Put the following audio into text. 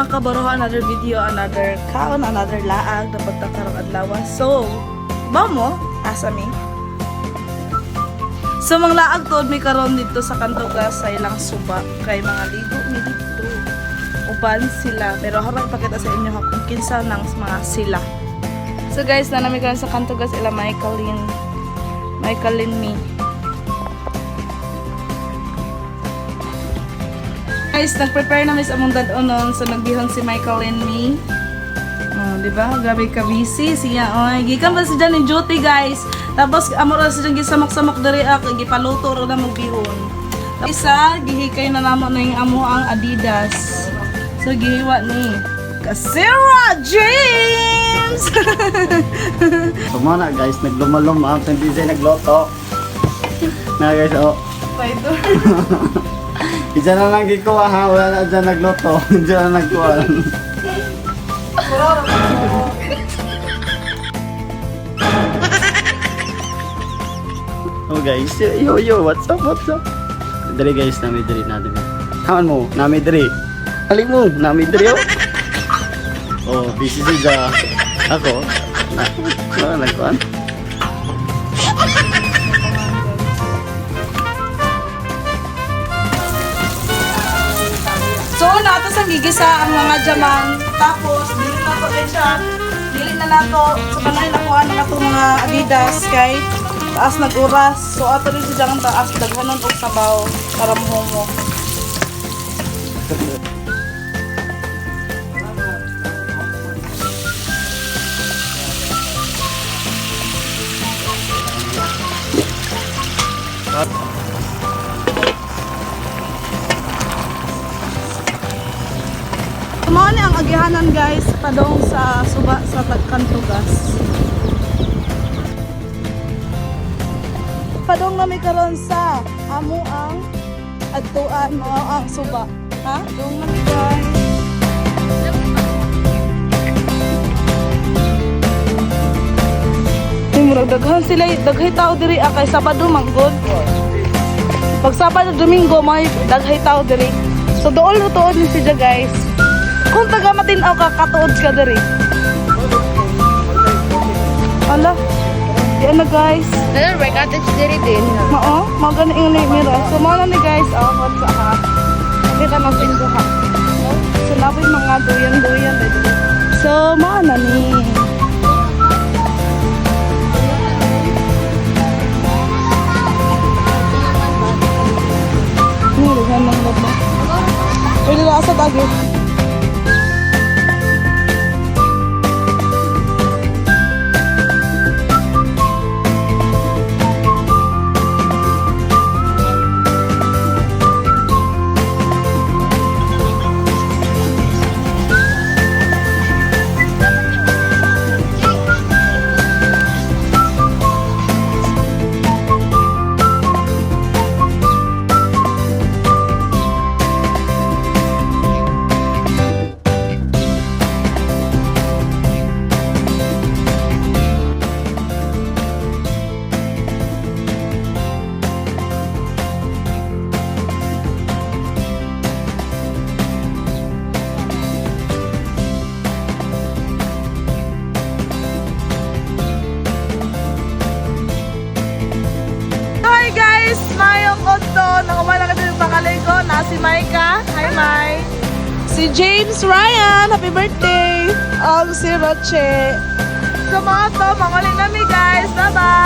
mga kabaro, another video, another kaon, another laag na pagkakarong adlaw. So, ba mo, asa mi? So, mga laag to, may karon dito sa Kantogas sa ilang suba. Kay mga ligo ni dito. Uban sila. Pero harap ipakita sa inyo kung kinsa ng mga sila. So guys, na namin karon sa Kantogas ila Michaelin. Michaelin me. Guys, nag-prepare namin sa among dad-onon so nagbihon si Michael and me. Oh, di ba? Grabe ka busy siya. Oy, gikan ba si Jan in duty, guys. Tapos amo ra si Jan gisamak-samak diri ak gipaluto ra na mo bihon. Isa, gihikay na namo na yung amo ang Adidas. So gihiwa ni Kasira James. So mo na guys, naglumalum ang sa DJ nagloto. Na guys, oh. Fighter. Isa na lang gikuha ha, wala na dyan nagloto. Diyan na nagkuha. oh guys, yo yo, what's up, what's up? Dali guys, nami diri natin. Kawan mo, nami diri. Ali mo, nami diri oh. Oh, busy siya. Ako, na, na, nagkuhan. Gigisa ang mga jaman. Tapos, dili na to din siya. Dili na nato. So, kanay nakuha na nato mga Adidas kay taas nag-uras. So, ato rin siya ang taas. Daghanon og sabaw para muhumo. Mao ni ang agihanan guys padong sa suba sa Tagkantugas. Padong na may karon sa amo ang adtuan mo ang suba. Ha? Dong na mi guys. Murag daghan sila, daghay tao diri ah, kay Sabado manggod. Pag Sabado Domingo may daghay tao diri. So dool tuod ni siya guys. Kung taga matinaw ka katuod ka diri. Ala. Yan na guys. Dala, right cottage diri din. Mao, mga ganun yung mira. So mo na ni guys, oh, what's up ha? Kita na pinto ha. So napoy mga duyan-duyan dito. So mo na ni. Ni dagan ng labo. Pwede na sa Maika. Hi Mai! Si James Ryan! Happy birthday! Ang si Roche. So mga to, manguling nami guys. Bye-bye!